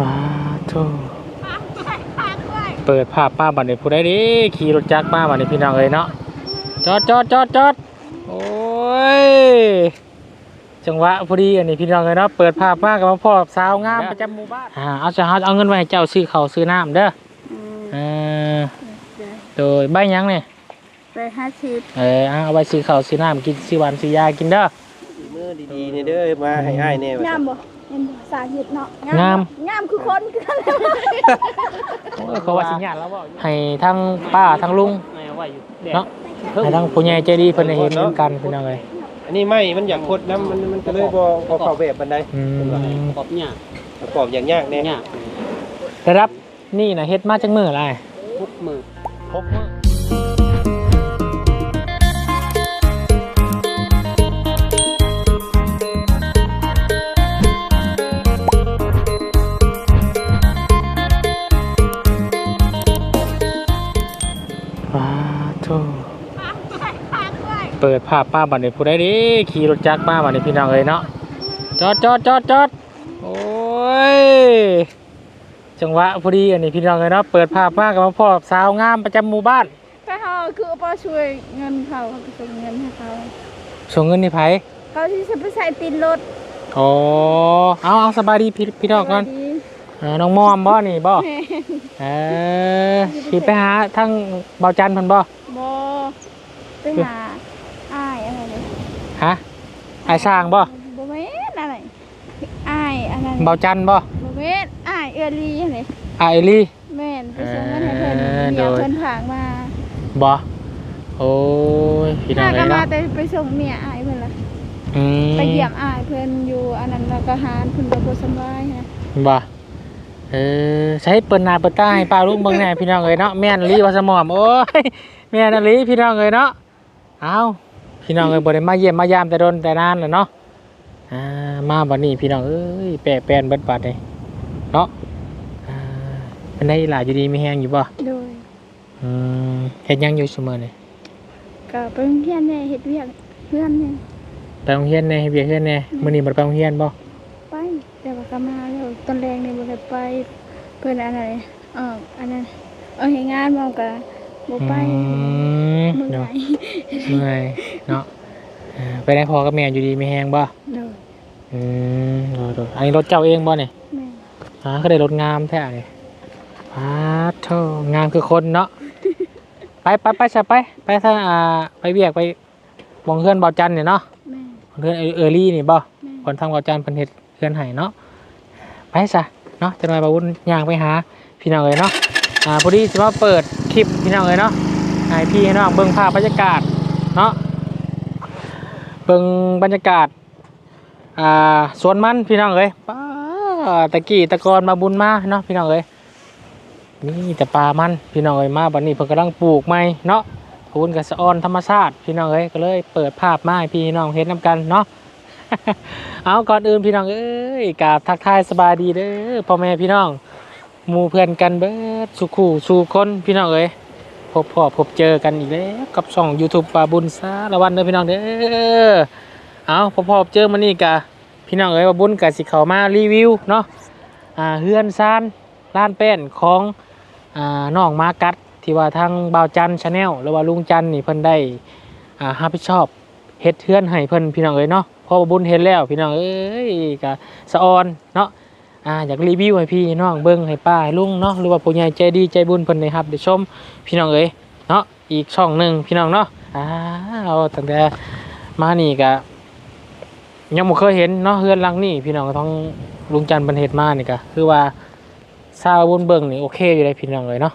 ว้าโธ่เปิดภาพป้าบัดนี้ผู้ใดดิขี่รถจักรมาบัดนี้พี่น้องเอ้ยเนาะจอดจอดจอดจอดโอ้ยจังหวะพอดีอันนี้พี่น้องเอ้ยเนาะเปิดภาพมากับมาพ่อสาวงามประจำหมู่บ้านอ่าเอาจะเอาเงินไว้ให้เจ้าซื้อข้าวซื้อน้ำเด้ออืมเออโดยใบหยังเนี่ยไปห้าสิบเออเอาไว้ซื้อข้าวซื้อน้ำกินซื้อหวานซื้อยากินเด้อมือดีๆนี่เด้อมาให้อ้ายแน่ว่างา มบ่งามบ่สาเหตุเนาะงามบ่งามคือคนคือกันโอ้ยเขาว่าสิญาณแล้วบ่ให้ทั้งป้าทั้งลุงเนาะให้ทั้งผู้ใหญ่ใจดีเพิ่นได้เห็นกันพี่น้องเอ้ยอันนี้ไม่มันอยากคดน้ำมันมันก็เลยบ่บ่เข้าแบบบันไดอืมขอบเนี่ยประกอบอย่างยากแน่ เนี่ยได้รับนี่นะเฮ็ดมาจังมื้ออะไรทุกมือ พกมื้อ เปิดภาพป้าบัดนี้ผู้ใดดิขี่รถจักรมาบัดนี้พี่น้องเอ้ยเนาะจอดจอดจอดจอดโอ้ยจังหวะพอดีอันนี้พี่น้องเลยเนาะเปิดภาพมากับมาพ่อสาวงามประจำหมู่บ้านก็เขาคือเอาไปช่วยเงินเขาเขาไปส่งเงินให้เขาส่งเงินนี่ไผเขาที่จะไปใส่ตีนรถอ๋อเอาเอาสบายดีพี่พี่น้องก่อนสวัสดีเออน้องมอมบ่นี่บ่แม่เออพี่ไปหาทั้งเบาจันทร์เพิ่นบ่บ่ไปหาอ้ายอะไรเลย ฮะไอ้ายสร้างบ่บ่แม่นอะไรอ้ายอะไรเบาจันทร์บ่บ่แม่นอ้ายเอือลีอะไรอ้ายเอลี่ แม่นไปส่งเงินให้เพิ่นเออเมียโดย เพิ่นผากมาบ่โอ้ยพี่น้อหางเลก็ยมาเนาะแต่ไปส่งเมียอ้ายเพิ่นล่ะอืมไปเยี่ยมอ้ายเพิ่นอยู่อันนั้นแล้วก็หารเพิ่นก็บ่สำบายนะบ่เออใช้เปิดหน้าเปิดตาให้ป้าลุงเบิ่งแหน่พี่น้องเอ้ยเนาะแม่นลีว่าสมอมโอ้ยแม่นอลีพี่น้องเอ้ยเนาะเอา พี่น้องเอ้ยบ่ได้มาเยี่ยมมายามแต่โดนแต่นานแล้วเนาะอ่ามาบัดนี้พี่น้องเอ้ยแปะแปลนเบิดบาดนี่เนาะอ่าเป็นได้หลายอยู่ดีมีแฮงอยู่บ่โดยอืมเฮ็ดหยังอยู่ซุมื้อนี่ก็ไปโรงเรียนแน่เฮ็ดเวียกเพื่อนแน่ไปโรงเรียนแหน่เฮ็ดเวียกเฮ็ดแหน่มื้อนี้บ่ได้ไปโรงเรียนบ่ไปแต่ว่าก็มาแล้วตอนแรกนี่บ่ได้ไปเพิ่นอันไหนเอออันนั้นเอาให้งานมาก็บ่ไปอืมเมื่อเนาะไหร่เมื่อยเนาะอ่า ไปได้พอกับแม่อยู่ดีมีแฮงบ่โดยอืมโดดๆอันนี้รถเจ้าเองบ่เนี่ยแม่อ่าก็ได้รถงามแท้เลยพาโธ่งามคือคนเนาะ ไปไปไปจะไป ไปทางอ่าไปเบียกไปมองเพื่อนเบาจันเนี่ยเนาะแม่เพื่อนเออรี่นี่บ่ แม่คนทางเบาจันเป็นเฮ็ดเพื่อนไห้เนาะไปซะเนาะจะหน่อยบาวุ้นย่างไปหาพี่น้องเลยเนาะอ่าพอดีจะมาเปิดคลิปพี่น้องเลยเนาะให้พี่ให้น้องเบิ่งภาพบรรยากาศเนาะเบิ่งบรรยากาศอ่าสวนมันพี่น้องเอ้ยป้าตะกี้ตะกอนมาบุญมาเนาะพี่น้องเอ้ยนี่แต่ปลามันพี่น้องเอ้ยมาบัดนี้เพิ่นกำลังปลูกใหม่เนาะพูนกับสะออนธรรมชาติพี่น้องเอ้ยก็เลยเปิดภาพมาให้พี่น้องเห็นนํกันเนาะเอาก่อนอื่นพี่น้องเอ้ยกราบทักทายสบายดีเด้อพ่อแม่พี่น้องหมู่เพื่อนกันเบิดสุขู่สู่คนพี่น้องเอ้ย พบพ่อพบเจอกันอีกแล้วกับช่อง YouTube ปลาบุญสารวันเด้อพี่น้องเด้อเอาพอพอเจอมานี่กะพี่น้องเอ๋ยว่าบุญกะสิเขามารีวิวเนาะอ่าเฮือนซานร้านแป้นของอ่าน้องมากัดที่ว่าทางบ่าวจันชาแนลหรือว่าลุงจันนี่เพิ่นได้อ่ารับผิดชอบเฮ็ดเฮือนให้เพิ่นพี่น้องเอ๋ยเนาะพอปาบุญเฮ็ดแล้วพี่น้องเอ้ยกะสะออนเนาะ อ่าอยากรีวิวให้พี่น้องเบิ่งให้ป้าให้ลุงเนาะหรือว่าผู้ใหญ่ใจดีใจบุญเพิ่นได้รับได้ชมพี่น้องเอ๋ยเนาะอีกช่องหนึ่งพี่น้องเนาะอ่าเอาตั้งแต่มานี่กะยังบ่เคยเห็นเนาะเฮือนหลังนี่พี่น้องก็ต้องลุงจันทร์บันเฮ็ดมานี่ก็คือว่าซาวบุญเบิ่งนี่โอเคอยู่ได้พี่น้องเลยเนาะ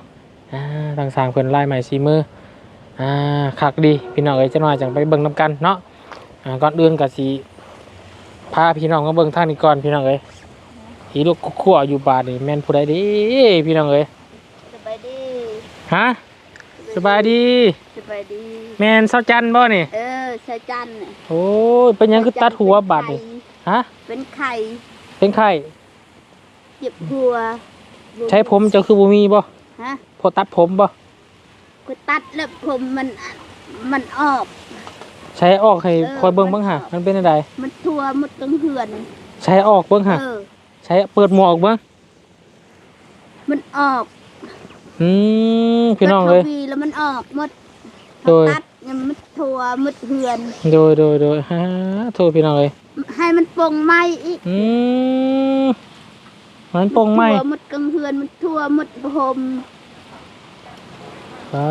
อ่าทางสางเพิ่นไลายใหม่สีมืออ่าคักดีพี่น้องเอ้ยจังหน่อยจังไปเบิ่งนํกันเนาะอ่าก่อนอื่นก็สิพาพี่น้องมาเบิ่งทางนี้ก่อนพี่น้องเอ้ย อีลูกขั่วอยู่บาดนี่แม่นผู้ใดเดีพี่น้องเอ้ยสบายดีฮะสบายดีสบายดี แม่นเซาจันทร์บ่นี่เออใส่จันทร์น่ะโอ้ยเป็นหยังคือตัดหัวบาดนี่ฮะเป็นไข่เป็นไข้เจ็บหัวใช้ผมเจ้าคือบ่มีบ่ฮะพอตัดผมบ่ก็ตัดแล้วผมมันมันออก ใช้ออกให้เออคอยเบิ่งเบิ่งหามันเป็นอะไรมันทั่วหมดทั้งเหือน ใช้ออกเบิ่งหาเออ ใช้เปิดหมวกเบิ่งมันออกอืมพี่น้องเลยตัดวีแล้วมันออกหมดโดย ตัดยังมันทัวหมดเหือน โดยโดยโดยฮะโทษพี่น้องเลยให้มันปลงไหมอีกอืมมันโปร่งไหมทั่วหมดกังเหือนมันทั่วหมดพรมอ่า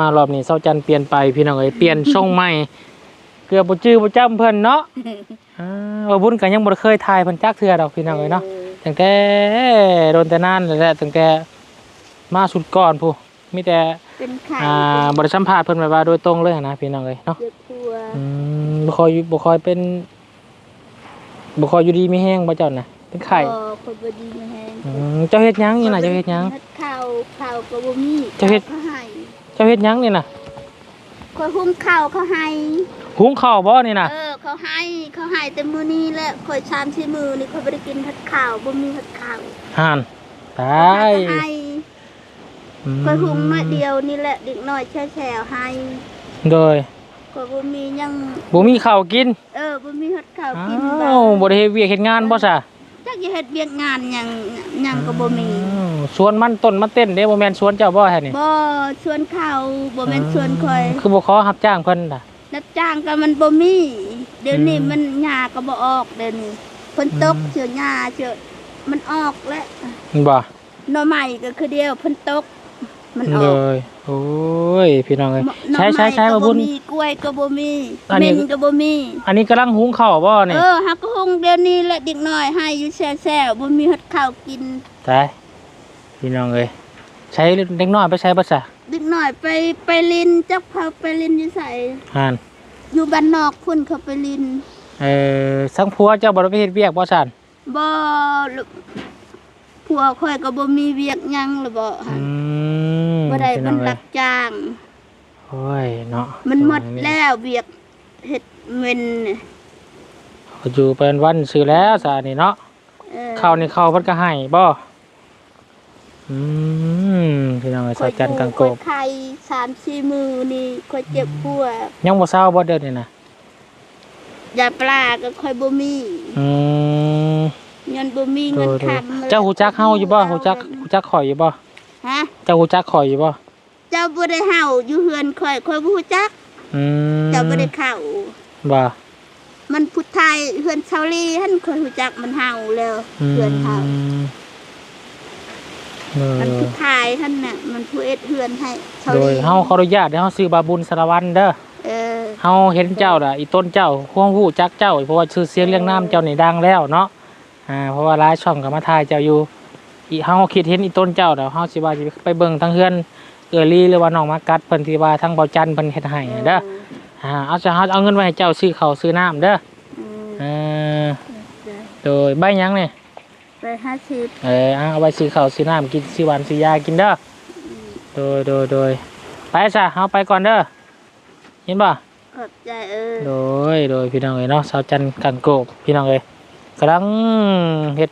มารอบนี้เสาจันทร์เปลี่ยนไปพี่น้องเอ้ยเปลี่ยนช่องใหม่ เกือบบ่จื้อบ่จำเพิ่นเนาะ อ่าว่าบุญก็ยังบ่ได้เคยถ่ายเพิ่นจักเทื่อดอกพี่น้องเอ้ยเนาะตั้งแต่โดนแต่นานแล้วแหละตั้งแต่มาสุดก่อนผู้มีแต่เป็นไข่อ่าบ่ได้สัมภาษณ์เพิ่นแบบว่าโดยตรงเลยนะพี่น้องเอ้ยเนาะเจ็บตัวอืมบ่ค่อยอยู่บ่ค่อยเป็นบ่ค่อยอยู่ดีมีแฮงบ่เจ้าน่ะเป็นไข้ก็คนบดีมาแห้งอืมเจ้าเฮ็ดหยังนี่น่ะเจ้าเฮ็ดหยังเฮ็ดข้าวข้าวก็บ่มีจะเฮ็ดเขาให้เจ้าเฮ็ดหยังนี่น่ะคอยหุ้มข้าวเขาให้ หุงข้าวบ่นี่น่ะเออเขาให้เขาให้แต่มื้อนี้แหละคอยชามที่มือนี่คอยบ่ได้กินผัดข้าวบ่มีผัดข้าวห่านตาเขายให้อืมคอยหุงน้อยเดียวนี่แหละเด็กน้อยแช่ๆให้โดยคอยบ่มีหยังบ่มีข้าวกิน เออบ่มีผัดข้าวอ้กินาวบ่ได้เฮ็ดเวียกเฮ็ดงานบ่ซะจักจะเฮ็ดเวียกงานหยังหยังก็บ่มีอืมสวนมันต้นมันเต้นเด้บ่แม่นสวนเจ้าบ่แท้นี่บ่ชวนเขาบ่แม่นชวนคอย คือบ่ขอรับจ้างเพิ่นน่ะ รับจ้างก็มันบ่มี เดี๋ยวนี้อืมมันหญ้าก็บ่ออกเดี๋ยวนี้ฝนตกอืมเชือหญ้าเชือมันออกแล้วบ่หน่อไม้ก็คือเดียวฝนตก มันอเลอกยโอ้ยพี่น้องเอ้ยหน่อใช้ใช้ใช้ไม้ก็มาบุญมีกล้วยก็บ่มีอันนี้ เม่นก็บ่มี อันนี้กำลังหุงข้าวบ่นี่เออฮักก็คงเดี๋ยวนี้แหละเด็กน้อยให้อยู่แซ่ๆบ่มีฮัดข้าวกิน ตายพี่น้องเอ้ย ใช้เด็กน้อยไปใช้บ่ซะเด็กน้อยไปไปลินจักเขาไปลินอยู่ไสห่านอยู่บ้านนอกพุ่นเขาไปลินเอ่อสังผัวเจ้าบ่ได้ไปเฮ็ดเวียกบ่ซั่นบ่ลูกผัวข่อยก็บ่มีเวียกหยังหรือบ่อืหั่นมบ่ได้พี่มัอนงเอ้รัยบจ้าง โอ้ยเนาะมันหมดแล้วเวียกเฮ็ดเงินน่ะก็อยู่เป็นวันซื้อแล้วซะนี่เนาะเออข้าวนี่ข้าวเพิ่นก็ให้บ่ อืมพี่น้องเอ้ยสาวจันทร์กังโกบข่อยไข่3-4มื้อนี่ข่อยเจ็บปวดยังบ่เศร้าบ่เด้อนี่นะยาปลาก็ค่อยบ่มีอืม เงินบ่มีโดเงินยโดย คำเจ้าฮู้จักเฮาอยู่บ่ฮู้จักฮู้จักข่อยอยู่บ่ฮะ เจ้าฮู้จักข่อยอยู่บ่เจ้าบ่ได้เฮาอยู่เฮือนข่อยข่อยบ่ฮู้จัก อืมเจ้าบ่ได้เข้า บ่ มันพุทธไทยเฮือนชาวลีหั่นข่อยฮู้จักมันเฮาแล้วเฮือนเฮา เออมันผู้ชายท่านน่ะมันผู้เอ็ดเฮือนให้ชาวโดยลีเฮาขออนุญาตให้เฮาซื้อบาบุญสารวัตรเด้อเออเฮาเห็นเจ้าน่ะอีต้นเจ้าควงฮู้จักเจ้าเพราะว่าชื่อเสียงเรียงนามเจ้านี่ดังแล้วเนาะอ่าเพราะว่าหลายช่องก็มาถ่ายเจ้าอยู่อีเฮาคิดเห็นอีต้นเจ้าน่ะเฮาสิว่าสิไปเบิ่งทางเฮือนเออลีหรือว่าน้องมากัดเพิ่นที่ว่าทางเบาจันทร์เพิ่นเฮ็ดให้เด้ออ่าเอาจะเฮาเอาเงินไว้ให้เจ้าซื้อข้าวซื้อน้ำเด้ออืมเออโดยใบหยังนี่ ไปห้าสิบเออเอาเอาไว้ซื้อข้าวซื้อน้ำกินซื้อหวานซื้อยากินเด้อโดยโดยโดยไปซะเฮาไปก่อนเด้อเห็นบ่ขอบใจเออโดยโดยพี่น้องเอ้ยเนาะสาวจันทร์กันโกบพี่น้องเอ้ยกำลังเฮ็ด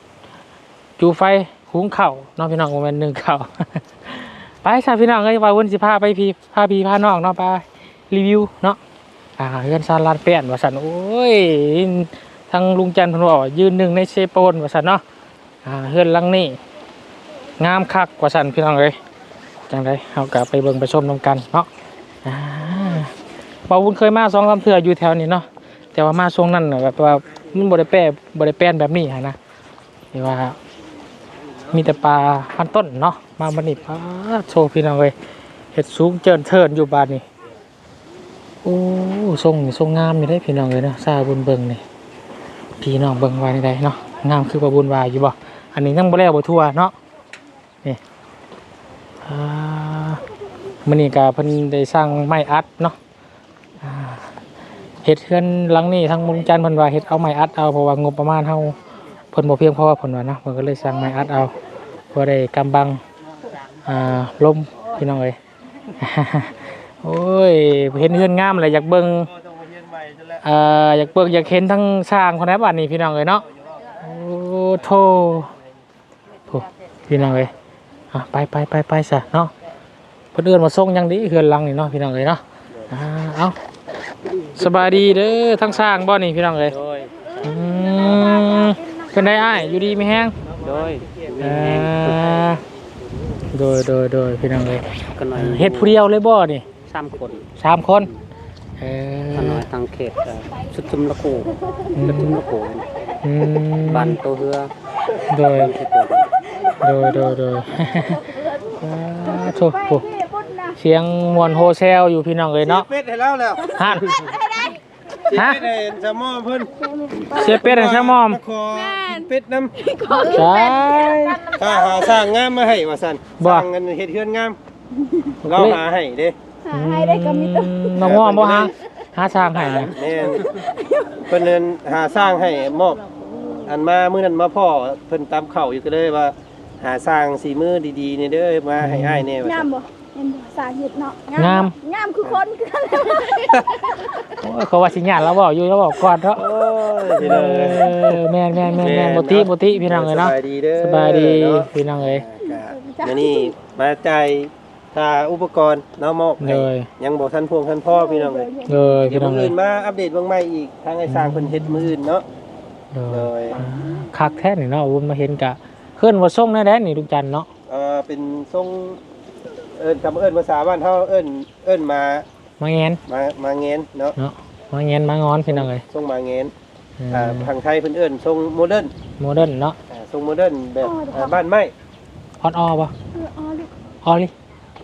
จูไฟหุงข้าวเนาะพี่น้องโมเมนต์หนึ่งข้าวไปซะพี่น้องเอ้ยว่าวันสิพาไปพี่พาพี่พาน้องเนาะไปรีวิวเนาะอ่าเฮือนซานลานเปียนว่าซั่นโอ้ยทางลุงจันทร์เพิ่นบอกว่ายืนหนึ่งในเซโปนว่าซั่นเนาะอ่า เฮือนลังนี้งามคักกว่าซั่นพี่น้องเอ้ยจังไดเฮาก็ไปเบิ่งไปชมนํกันเนาะอ่าวุ้นเคยมาสองสามเทื่ออยู่แถวนี้เนาะแต่ว่ามาช่วงนั้นแบบว่ามันบริแปรบริแปนแบบนี้หั้นะที่ว่า มีแต่ปลาพันต้นเนาะมาบันนี้ปลาโชว์พี่น้องเลยเห็ดสูงเจินเทินอยู่บ้านนี่โอ้ทรงทรงงามอยู่ได้พี่น้องเลยเนาะซาบุญเบิงนี่พี่น้องเบิงไว้ได้เนาะงามคือปลาบุญวายอยู่บ่ อันนี้ยังบ่แล้วบ่ทั่วเนาะนี่มันนี่กาเพิ่นได้สร้างไม้อัดเนาะเฮ็ดเฮือนหลังนี้ทางมุงจันทร์เพิ่นว่าเฮ็ดเอาไม้อัดเอาเพราะว่างบประมาณเฮาเพิ่นบ่เพียงพอเพิ่นว่านะเพิ่นก็เลยสั่งไม้อัดเอาเพื่อได้กำบังอ่าลมพี่น้องเอ้ยโอ้ยเห็นเฮือนงามเลยอยากเบิ่งอ่ออยากเบิ่งอยากเห็นทั้งสร้างคนนั้นบัดนี้พี่น้องเอ้ยเนาะโอ้โธ่โธ่ พี่น้องเอ้ยอะไปไปไปไปซะเนาะเพิ่นเอิ้นมาส่งยังดีเฮือนหลังนี่เนาะพี่น้องเอ้ยเนาะอ่าเอาสบายดีเด้อทั้งสร้างบ่นี่พี่น้องเลยโดยอืมเป็นได้อ้ายอยู่ดีไม่แห้งโดยเอ่อโดยโดยโดยพี่น้องเลยก็น้อยเฮ็ดผู้เดียวเลยบ่นี่สามคนสามคนเอก็น้ออยทางเขตเอ่อสุดจุมละกูสุดจุมละกูอืมบ้านโตเฮือโดย บ้านเขตตัว โดยโดยโดยอ่าโถโหเสียงมวนโฮเซลอยู่พี่น้องเลยเนาะเป็ดให้แล้วแล้วฮะฮะเป็ดให้จะมอเพิ่นเสียเป็ดให้ช่างมอมขอเป็ดน้ำใช่ถ้าหาสร้างงามมาให้ว่าซั่นบ่สร้างเงินเฮ็ดเฮือนงามเราหาให้เด้หาให้ได้ก็มีแตัวน้องม่อมบ่ฮะหาทางให้นะแม่นเพิ่นเดินหาสร้างให้มอบอันมามื้อนั้นมาพ่อเพิ่นตามเข่าอยู่ก็เลยว่า หาสร้างสีมือดีๆนี่เด้อมาให้อ้ายแน่ว่าซั่งามนบ่เห็นบ่สาเหตุเนาะงามงามคือคนคือกันโอ้ยเขาว่าสิญญาณแล้วบอกอยู่แล้วบอกก่อนเนาะโอ้ยพี่เอน้องเอ้ยอแม่นแม่นแม่นแม่นบ่ติบ่ติพี่น้องเอ้ยเนาะสบายดีเด้อสบายดีเนาะ พี่น้องเอ้ยเดี๋ยวนี้มาจ่ายค่าอุปกรณ์เนาะมอบให้เลย ยังบอกท่านพวงท่านพ่อพี่น้องเลยเลยเดี๋ยพี่วน้องมื้อเอ้อื่ยนมาอัปเดตเบางใหม่อีกทางไอ้สร้างเพิ่นเฮ็ดมื้ออื่นเนาะเลเลยยคักแท้นี่เนาะวุ้นมาเห็นกะ เคลื่อนว่าส่งแน่ๆนี่ทุกจันทร์เนาะเอ่อเป็นทรงเอิ้นคำเอิ้นภาษาบ้านเฮาเอิ้นเอิ้นมามาแงนมามาเงนเนาะเนาะมาแงนมางอนพี่น้องเอ้ยทรงมาเงนเอออ่าทางไทยเพิ่นเอิ้นทรงโมเดิร์นโมเดิร์นเนาะอ่าทรงโมเดิร์นแบบอ่าบ้านไม้ออนออป่ะเอออ๋อลึกออลิ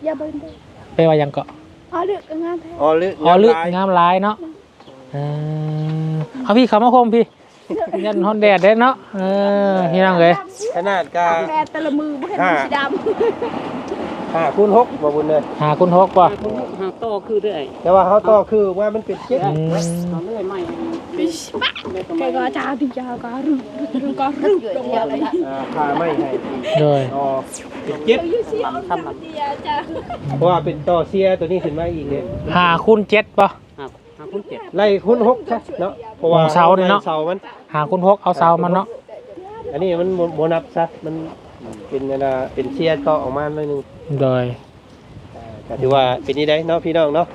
อย่าเบิ่งเด้อแปลว่าหยังเกาะอ๋อลึกก็งามแท้ออลึออลึกลายงามหลายเนาะเออเอาพี่เขามาคมพี่ ยันฮอนแดดเด้เนาะเออพี่น้องเอ้ยขนาดกาแม่แต่ละมือบ่เห็นห้าสีดำห้าคูณหกบ่บุญเลยหาคุณฮกป่ะหางโตคือเรื่อยแต่ว่าเฮาต่อคือว่ามันเป็นเจ็ดอืมเอาเรื่อยไม่แกก็จ้าที่จ้าก็รึรึก็รึลงมาเลยอ่าค่าไม้ให้เลยต่อเป็นเจ็ดทำทำมันเพราะว่าเป็นต่อเสียตัวนี้ขึ้นมาอีกเลยหาคุณเจ็ดป่ะครับหางคุณเจ็ดไล่คูณหกซะเนาะเพราะว่าของเสาเนี่ยเนาะเสามัน หาคุณฮกเอาเสามันเนาะอันนี้มันโบนับซะมันเป็นเวลาเป็นเชียร์ก็ออกมาหน่อยหนึงเลยอ่าก็ถือว่าเป็นนี่ได้เนาะพี่น้องเนาะ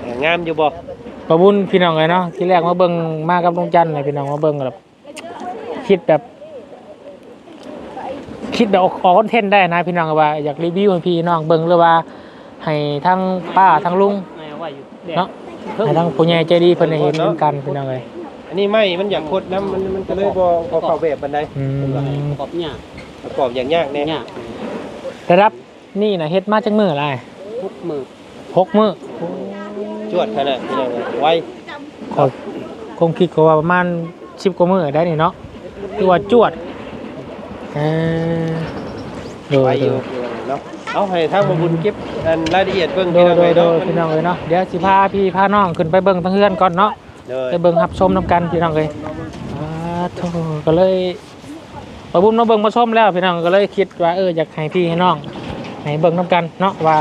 เอ่องามอยู่บ่ประบุญพี่น้องเลยเนาะที่แรกมาเบิ่งมากับลุงจันทร์เลยพี่น้องมาเบิ่งแบบคิดแบบ คิดแบบออกคอนเทนต์ได้นะพี่น้องว่าอยากรีวิวให้พี่น้องเบิ่งหรือว่า ให้ทั้งป้าทั้งลุงไม่เอาไว้อยู่เนาะให้ทั้งผู้ใหญ่ใจดีเพิ่นได้เห็นเหมือนกันพี่น้องเลย อันนี้ไม่มันอยากคดน้ำมันมันก็เลยบ่บ่เข้าแบบบันไดอืมประกอบเนี่ยประกอบอย่างยากแน่เนี่ยได้รับนี่นะเฮ็ดมาจังมืออะไรทุกมือหกมือจวดขนาดพี่น้องเลยไวก็คงคิดก็ว่าประมาณ10กว่ามือได้นี่เนาะคือว่าจวดเออโดไวยอโดยู่ย เนาะเอาให้ทางบ่บุญเก็บอันรายละเอียดเบิ่งโดพี่ยน้องโดเลยยโดเนาะยพี่น้องเลยเนาะเดี๋ยวสิพาพี่พาน้องขึ้นไปเบิ่งทั้งเฮือนก่อนเนาะเด้อ ไปเบิ่งรับชมน้ำกันพี่น้องเลยอ่าโธ่ก็เลยประบุญมาเบิ่งมาชมแล้วพี่น้องก็เลยคิดว่าเอออยากให้พี่ให้น้องให้เบิ่งน้ำกันเนาะว่า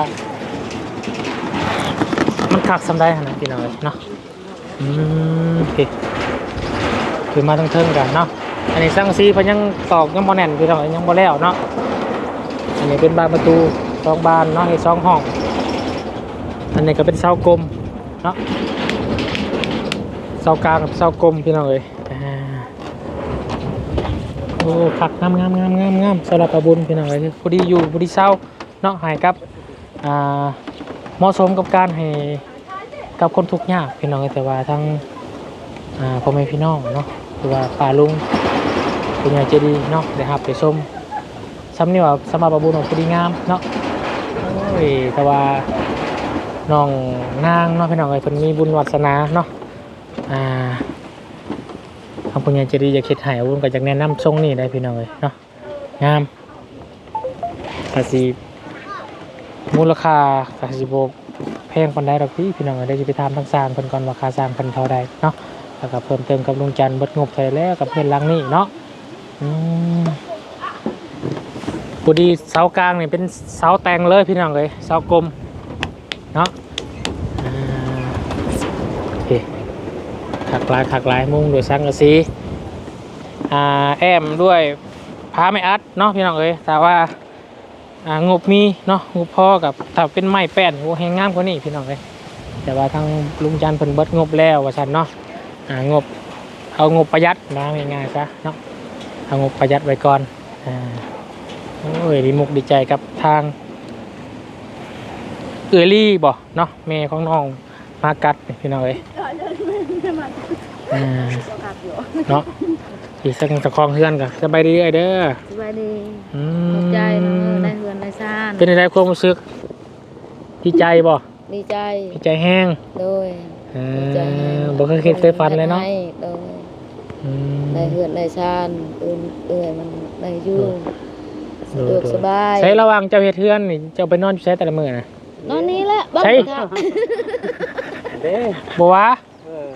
มันคักสำได้ขนาดพี่น้องเลยเนาะอืมโอเคคือมาทั้งเทิงกันเนาะอันนี้สร้างซีพิ่นยังตอกยังบ่แน่นพี่น้องยังบ่แล้วเนาะอันนี้เป็นบานประตูสองบานเนาะให้สองห้อง อันนี้ก็เป็นเสากลมเนาะ สากลางกับเสากลมพี่น้องเอ้ยอ่าโอ้ผักงามงามงามงามงามสำหรับประบุญพี่น้องเอ้ยพอดีอยู่พอดีเศร้าเนาะใหายกับอ่าเหมาะสมกับการให้กับคนทุกข์ยากพี่น้องเอ้ยแต่ว่าทั้งอ่าพ่อแม่พี่น้องเนาะคือว่าป้าลุงคุณยายเจดีเนาะได้รับไปชมซ้ำนี่ว่าสำหรับประบุญของพอดีงามเนาะโอ้ยแต่ว่าน้องนางเนาะพี่น้องเอ้ยเพิ่นมีบุญวาสนาเนาะ อ่าทางปุญญาเจดีจะคิดใหายวุ้นก็จากแนะนำทรงนี่ได้พี่น้องเลยเนาะงามกาสีมูลค่ากาสีโบแพงคนได้ดอกพี่พี่น้องเอ้ยได้จะไปทำทั้งสร้างเพิ่นก่อนว่าค่าสร้างเพิ่นเท่าใดเนาะแล้วก็เพิ่มเติมกับลุงจันทร์เบิดงบเท่าไหร่แล้วกับเพื่อนหลังนี่เนาะอืมพอดีเสากลางนี่เป็นเสาแต่งเลยพี่น้องเลยเสากลมเนาะอ่าโอเค ถักลายถักลายมุงโดวยสังกะสีอ่าแอมด้วยพาไม่อัดเนาะพี่น้องเอ้ยแต่ว่าอ่างบมีเนาะงบพอกับถ้าเป็นไม้แป้นโอ้แหงงามกว่านี้พี่น้องเอ้ยแต่ว่าทางลุงจันทร์เพิ่นเบิดงบแล้วว่าซั่นเนาะอ่างบเอางบประหยัดนะง่ายๆซะเนาะเอางบประหยัดไว้ก่อนอ่าโอ้ยดีมุกดีใจกับทางเออรี่บ่เนาะแม่ของน้องมากัดพี่น้องเอ้ย อ่าเนาะอีกสักตะคองเฮือนกันสบายดีเอ้ยเด้อสบายดีอืขอบมใจเนอะได้เฮือนได้ซ่านเป็นอะไรความรู้สึกดีใจบ่ดีใจดีใจแห้งโดยเอดีใจอบ่เคยคิดเคยฝันเลยเนาะให้โดยอืมได้เฮือนได้ซ่านเอื่นเอื่อยมันได้อยู่สะดวกโดยสบายใช้ระหว่างเจ้าเฮ็ดเฮือนนี่เจ้าไปนอนอยู่ใช้แต่ละมื้อนะนอนนี้แหละบ้าใช่ค่ะเด้บ่วะ เออ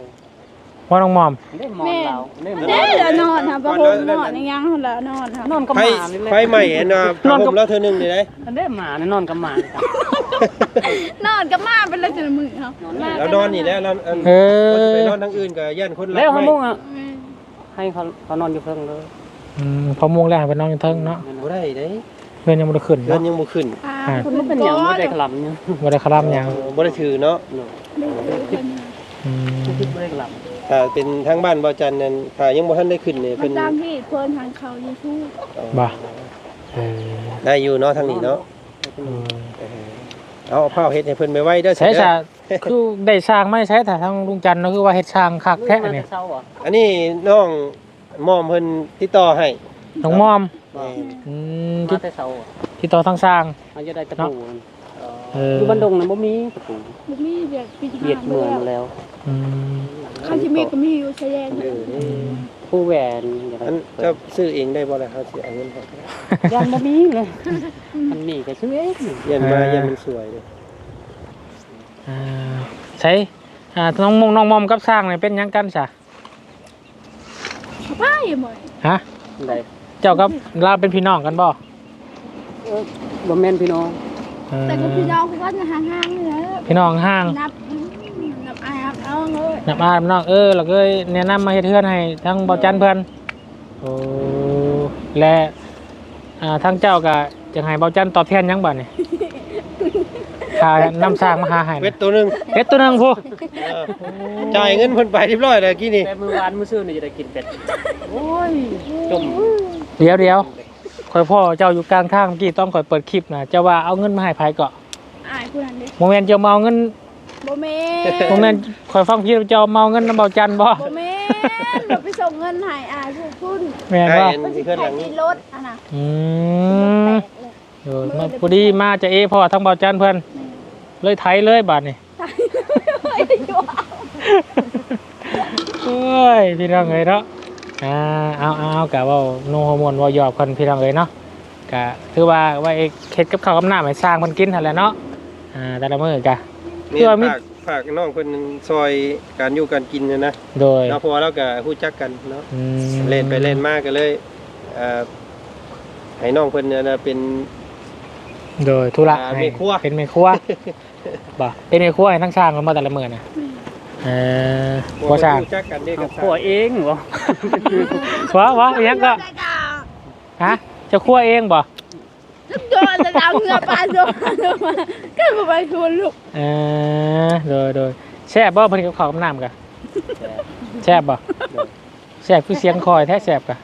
ว่าน้องมอมเด้มอนเราเด้มอนเด้อแล้วนอนค่ะประพงนอนยังยังหั่นแล้วนอนค่ะนอนกับไฟหมานี่แหละไฟใหม่อันน่ะพาผมแล้วเธอหนึงนี่ได้เด้หมานี่นอนกับหมาครับนอนกับมาเป็นละจังมือเฮามาแล้วนอนนี่แล้วแล้วอันเอว่าสิอไปนอนทางอื่นก็ย่านคนรักแล้วเขาไม่มุ่งอะให้เขาเขานอนอยู่เพิ่งเลยอืมพอมุงแล้วให้ไปนอนอยู่เทิงเนาะบ่ได้เด้เพิ่นยังบ่ได้ขึ้นเดือนเนาะยังบ่ขึ้นอ่าคุณมันเป็นอย่างไม่ได้ขลำเนี่ยบ่ได้คลำหยังบ่ได้ถือเนาะอืม คิดไม่ได้ขลถ้าเป็นทางบ้านบ่จันทร์นั่นถ้ายังบ่ทันได้ขึ้นนี่มัเพิ่นนตามที่เพิ่นทางเขายูทูบบ่เออได้อยู่เนาะทางนี้เนาะเออเออเอาผ้าเฮ็ดให้เพิ่นไปไว้เด้อใช้เด้อซะคือได้สร้างไม่ใช้แต่ทางลุงจันทร์เนาะคือว่าเฮ็ดสร้างคักำแท้มันเนี่ยจะเศร้าอะอันนี้น้องมอมเพิ่นติดต่อให้น้องมอมแม่นอืมมาที่แต่เศร้าอะที่ต่อทางสร้างมันจะได้ตะปู เอออยู่บ้านดงนะบ่มีตะปูบ่มีเบียดปีเบียดเมืองมาแล้วอืมข้าสิมีก็มีอยู่แสดงเอออืมผู้แหวนอย่างอันนั้นจะซื้อเองได้บ่ล่ะเฮาสิเอาเงินให้ยังบ่มีเลยอันนี้ก็ซื้อเองเย็นมาเย็นมันสวยเลยอ่าใช้อ่าน้องมงน้องมอมกับสร้างนี่เป็นหยังกันซะไปหมดฮะ ได้เจ้ากับลาวเป็นพี่น้องกันบ่เออบ่แม่นพี่น้องเออ แต่ก็พี่น้องเขาก็จะห่างๆนี่แหละพี่น้องห่างนับนับอายครับเอาเลยนับอาพี่น้องเออเราก็เลยแนะนำมาเฮ็ดเฮือนให้ทั้งเบาจันเพิ่นโอ้และอ่าทั้งเจ้าก็จะให้เบาจันตอบแทนหยังบ่นี่ค่านำสร้างมาหาให้เวทตัวหนึงเฮ็ดตัวหนึงผู้เออจ่ายเงินเพิ่นไปเรียบร้อยแล้วกี้นี่แต่มื้อวานมื้อซื่อนี่จะได้กินเป็ดโอ้ยจมเดี๋ยวเดี๋ยว ข่อยพ่อเจ้าอยู่กลางทางเมื่อกี้ต้องข่อยเปิดคลิปนะเจ้าว่าเอาเงินมาให้ไผเกาะอายผู้นั้นเด้โมเมนต์เจ้ามาเอาเงินบ่แม่โมเมนต์ข่อยฟังพี่เจ้ามาเอาเงินน้ำเบาจันบ่บ่แม่เราไปส่งเงินให้อายผู้พุ่นแม่นไอ้บ่เอ็นที่เคลื่อนหลังมีนี้รถอะนะอืมเออมาพอดีมาจะเอพ่อทั้งเบาจันเพิ่นเลยไถเลยบาดนี่โอ้ยพี่น้องเอ้ยเนาะ อ่าเอาเอาเอากะเว่าโนฮอร์โมนเว่าหยอกคนพี่น้องเอ้ยเนาะกะคือว่าว่าเอกเฮ็ดกับข้าวกับน้ำให้สร้างเพิ่นกินหั่นแหละเนาะอ่าแต่ละมื้อกะ นี่คือว่ามีฝากฝากน้องเพิ่นซอยการอยู่การกินเนี่ยนะโดยแล้วพอแล้วก็ฮู้จักกันเนาะอืมเล่นไปเล่นมาก็เลยเอ่อให้น้องเพิ่นเนี่ยนะเป็น โดยธุระอ่าให้แม่ครัว เป็นเมครัวบ่เป็นเมครัวให้ทั้งช่างกันมาแต่ละมื้อน่ะ เออบ่ช่างฮู้จักกันเด้กับขัวเองบ่วะวะอิหยังก็ฮะจะคั่วเองบ่โดนจะดาวเงือปลาโดนมาก็บ่ไปชวนลูกเออโดยโดยแซ่บบ่เพิ่นกับข้าวกับน้ำกะแซ่บบ่แซ่บคือเสียงคอยแท้แซ่บกะ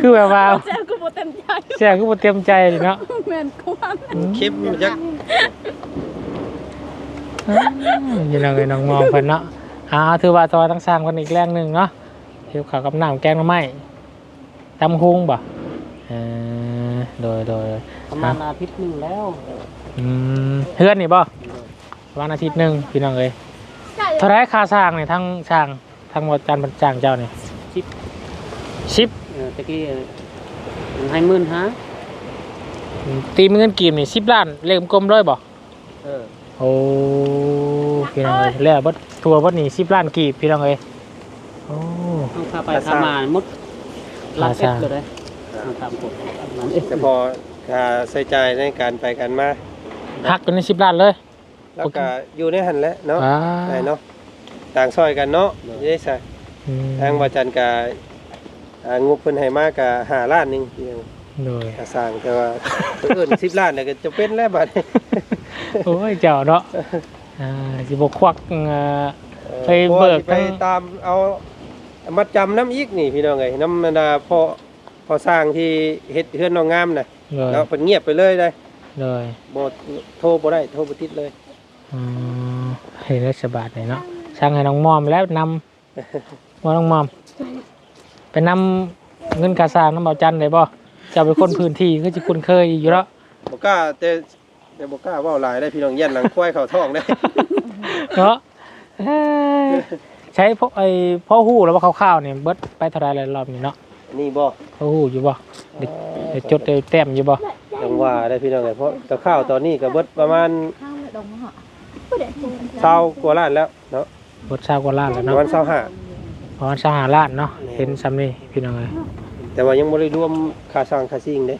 คือแบบว่าแซ่บก็บ่เต็มใจแซ่บคือบ่เต็มใจเลยเนาะแม่นความคลิปมันจัก อืมอยู่น้องเอ้ยน้องมองเพิ่นเนาะอ่าถือว่าซอยทั้งสร้างเพิ่นอีกแรงหนึงเนาะเกี่ยวข้าวกับน้ำแกงหน่อไม้ตำฮุงบ่เออโดยโดยประมาณอาทิตย์หนึงแล้วอืมเฮือนนี่บ่วันอาทิตย์หนึงพี่น้องเอ้ยเท่าไรค่าสร้างนี่ทั้งสร้างทั้งหมดจานบรรจางเจ้านี่ชิปสิบเออตะกี้มันให้หมื่นฮะตีมือเงินกีบนี่สิบล้านเลขกลมๆเลยบ่เออ โอ้พี่น้องเอ้ยแล้วบ่ทัวร์บ่นี่สิบล้านกีบพี่น้องเอ้ยโอ้ เอาค่าไปค่ามาหมดลักเอ็ดเลยได้เอาตามกฎมันเอ็ดแต่พอค่าใช้จ่ายในการไปกันมา หักเป็นสิบล้านเลย แล้วก็อยู่ในหันแหละเนาะอ่า ได้เนาะต่างซอยกันเนาะจะได้ใส่อืมทางบาจันกาอ่างบเพิ่นให้มากกะห้าล้านหนึงเพียง โดยกะสร้างแต่ว่าเพิ่นสิบล้านเนี่ยก็จะเป็นแล้วบัดนี้โอ้ยเจ้าเนาะอ่าสิบ่ควักเอ่อไปเบิกพราะว่าสิไปตามเอามัดจำน้ำอีกนี่พี่น้องเอ้ยน้ำมันดาพอพอสร้างที่เฮ็ดเฮือนน้องงามน่ะโดยแล้วเพิ่นเงียบไปเลยได้เลยบ่โทรบ่ได้โทรบ่ติดเลยอืมให้รัฐบาลหน่อยเนาะช่างให้น้องมอมแล้วนำว่าน้องมอมไปนำเงินกาสร้างน้ำเบาจันได้บ่เจะเป็นคนพื้นที่ก็จะคุ้นเคยอยู่แล้วบ่กล้าแต่แต่บ่กล้าเว้าหลายได้พี่น้องยันหลังควายเข้าท้องได้ เนาะเอ้ยใช้พวกไอ้พ่อหู้แล้วว่าข้าวๆเนี่ยเบิดไปเท่าไรเลยรอบนี้เนาะนี่บ่พ่อหู้อยู่บ่เดี๋ยวเดี๋ยวจดเดี๋ยวแต้มอยู่บ่จังว่าได้พี่น้องเอ้ยเพราะกับข้าวตอนนี้ก็เบิดประมาณข้าวดองเหรอ20กว่าล้านแล้วเนาะเบิดชาวกว่าล้านแล้วปเนาะระมาณ25ประมาณชาวหาล้านเนาะเห็นซ้ำนี่พี่น้องเอ้ย แต่ว่ายังบ่ได้รวมค่าสร้างค่าสิ่งเด้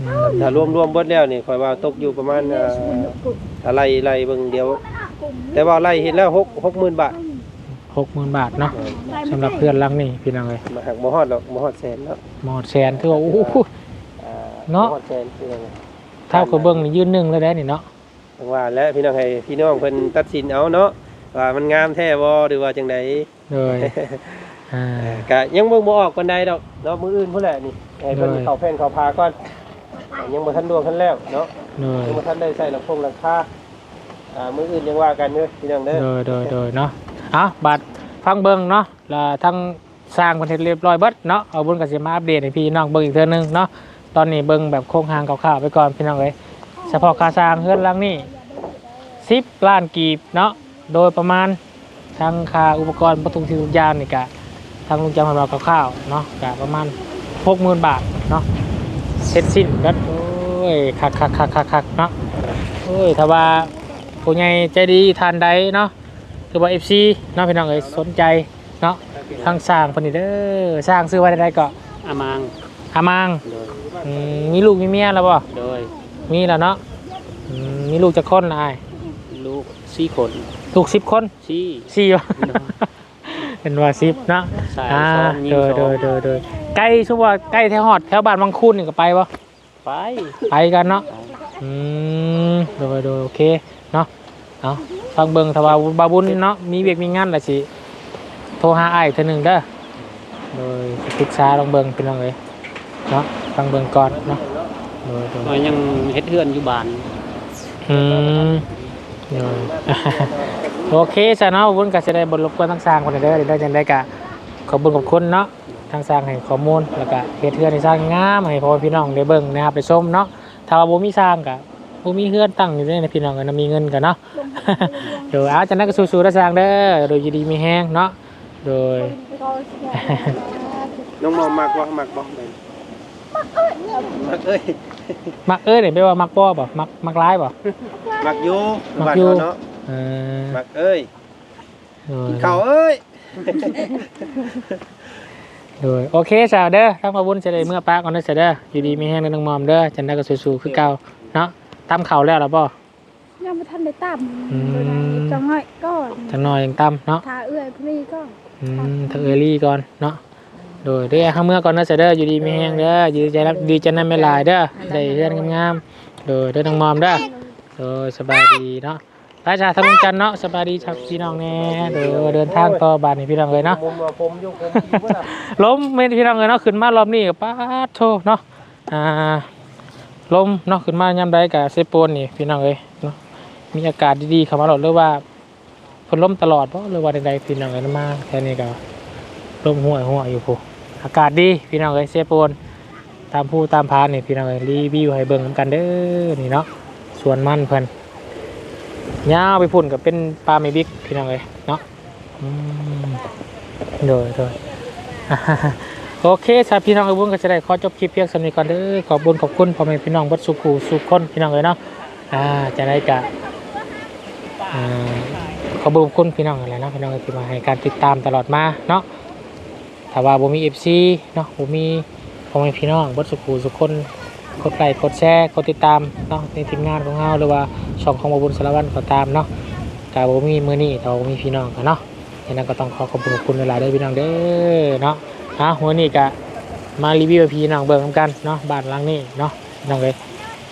อืมถ้ารวมรวมเบิดแล้วนี่ข่อยว่าตกอยู่ประมาณเอ่อถ้าไล่ไล่เบิ่งเดียว แต่ว่าไล่เห็นแล้ว6 60,000บาทหกหมื่นบาทเนาะสำหรับเพื่อนหลังนี่พี่น้องเอ้ยมาหักบ่ฮอดหรอกบ่ฮอดแสนเนาะหมอดแสนถือว่าโอ้โห อ่าเนาะ บ่ฮอดแสนพี่น้องเอ้ยเท่ากับเบิ้งนี่ยืนหนึ่งเลยได้นี่เนาะจังว่าและพี่น้องให้พี่น้องเพิ่นตัดสินเอาเนาะว่ามันงามแท้บ่หรือว่าจังไดเลยอ่า ก็ยังเบิ่งบ่ออกปานใดดอกเนาะมื้ออื่นพุ่นแหละนี่ให้เพิ่นเลยเข้าแผ่นเข้าพาก่อนยังบ่ทันดวงทันแล้วเนาะเลยยังบ่ทันได้ใส่ลำโพงหลังคาอ่ามื้ออื่นยังว่ากันเด้อพี่น้องเด้อโดยโดยโดยเนาะเอาบัตรฟังเบิ้งเนาะแล้วทั้งสร้างประเทศเรียบร้อยเบิดเนาะเอาบุญกับสิมาอัปเดตให้พี่น้องเบิ้งอีกเทื่อนึงเนาะตอนนี้เบิ้งแบบโครงหางคร่าวๆไปก่อนพี่น้องเอ้ยเฉพาะค่าสร้างเฮือนหลังนี่สิบล้านกีบเนาะโดยประมาณทั้งค่าอุปกรณ์ประตูที่ทุกอย่างนี่กะ ทางลุงจำของเราคร่าวๆเนาะกะประมาณหกหมื่นบาทเนาะเสร็จสิ้นก็โอ้ยคักคักคักคักคักเนาะโอ้ยถ้าว่าผู้ใหญ่ใจดีทานใดเนาะคือว่าเอฟซีเนาะพี่น้องเอ้ยสนใจเนาะทางสร้างคนนี้เด้อสร้างซื้อไว้ได้ก็อามังอามังโดยอืมมีลูกมีเมียแล้วบ่โดยมีแล้วเนาะอืมมีลูกจะคนละอ้ายลูกสี่คน ลูกสิบคนสี่สี่บ่ เป็นว่าสิบเนาะชายอ่าสองหญิงโดยสโดองยโดยโดยใกล้ชั่วาใกล้แถวฮอดแถวบ้านบางคูนนี่ก็ไปบ่ไปไปกันเนาะอืมโดยโดยโอเคเนาะเอาฟังเบิ่งถ้าว่าบาบุญเนาะมีเวียกมีงานล่ะสิโทรหาอ้ายเทื่อหนึงเด้อโดยศึกษาลองเบิ่งพี่น้องเอ้ยเนาะฟังเบิ่งก่อนเนาะโดยโดย มันยังเฮ็ดเฮือนอยู่บ้านอืมโดย โอเคจ้ะเนาะวุ้นก็จะได้บทรบกวนทั้งสร้างคนเด้อเดี๋ยวได้จังได้กะขอบคุญขอบคุณเนาะทางสร้างให้ข้อมูลแล้วก็เฮ็ดเฮือนให้สร้างงามให้พ่อพี่น้องได้เบิ่งนะครับไปชมเนาะถ้าว่าบ่มีสร้างก็บ่มีเฮือนตั้งอยู่ในพี่น้องก็มีเงินกันเนาะเดี๋ยวเอาจังนั้นก็สู้ๆได้สร้างเด้อโดยยินดีมีแฮงเนาะโดยน้องมอมมักบ่มักบ่ได้มักเอ้ยมักเอ้ยนี่แปลว่ามักบ่บ่มักมักร้ายบ่มักอยู่มักบ้านอยู่เขาเนาะ เออมักเอ้ยโดยกินข้าวเอ้ยโดยโอเคสาวเด้อทั้งมาบุญเสได็จเมื่อป้าก่อนเด้อเสยเด้ออยู่ดีมีแห้งเด้อน้องมอมเด้อจันได้ก็สู้ๆคือเก่าเนาะตำเข่าวแล้วหรอป่ยังไม่ทันได้ตามอืมจังหน่อยก่อนจังหน่อยยังตำเนาะทาเอื้อยพี่ก่อนอืมถ้าเอรี่ก่อนเนาะโดยเด้อข้างเมื่อก่อนเด้อเสยเด้ออยู่ดีมีแห้งเด้ออยู่ดีใจรับดีใจนั้นไม่หลายเด้อได้เรื่องงามๆโดยเด้อน้องมอมเด้อโดยสบายดีเนาะ ไปจ้าทางลุงจันเนาะสบายดีครับพี่น้องแน่เดี๋ยวเดินทางต่อบ้านให้พี่น้องเลยเนาะผมว่าผมยู่ผมอยู่บ่ล่ะล้มไม่พี่น้องเลยเนาะขึ้นมารอบนี้ก็ป้าโทเนาะอ่าลมเนาะขึ้นมายามใดกับเซโปนนี่พี่น้องเลยเนาะมีอากาศดีๆเข้ามาหรอดหรือว่าฝนลมตลอดเพราะหรือว่าใดๆพี่น้องเลยมาแค่นี้ก็ลมหัวหัวอยู่พูอากาศดีพี่น้องเลยเซโปนตามผู้ตามพานนี่พี่น้องเลยรีวิวให้เบิ่งกันเด้อนี่เนาะส่วนมั่นเพิ่น ยาวไปพุ่นกับเป็นปลาเมบิกพี่น้องเลยเนาะอืมโดยโดยโอเคสำหรับพี่น้องเอ้ยบุญก็จะได้ขอจบคลิปเพียงสำนีก่อนเด้อขอบุญขอบคุณพ่อแม่พี่น้องบัดสุขูสุขคนพี่น้องเลยเนาะอ่าจะได้กะอ่าขอบุญขอบคุณพี่น้องอะไรเนาะพี่น้องที่มาให้การติดตามตลอดมาเนาะถ้าว่าบ่มี FC เนาะบ่มีพ่อแม่พี่น้องบัดสุขูสุขคน กดไลค์กดแชร์กดติดตามเนาะในทีมงานของเราหรือว่าช่องของบบุญสารวัตรก็ตามเนาะกะบ่มีมือนี้ถ้าบ่มีพี่น้องกันเนาะฉะนั้นก็ต้องขอขอบคุณขอบคุณหลายๆเด้พี่น้องเด้อเนาะอะวันนี้ก็มารีวิวพี่น้องเบิ่งนำกันเนาะบ้านหลังนี้เนาะพี่น้องเลย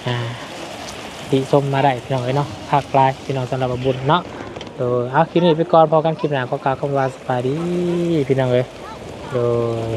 อ่าติชมมาได้พี่น้องเลยเนาะภาคปลายพี่น้องสำหรับบุญเนาะโดยเอาคลิปนี้ไปก่อนพอกันคลิปหน้าก็กล่าวคำว่าสบายดีพี่น้องเลยโดย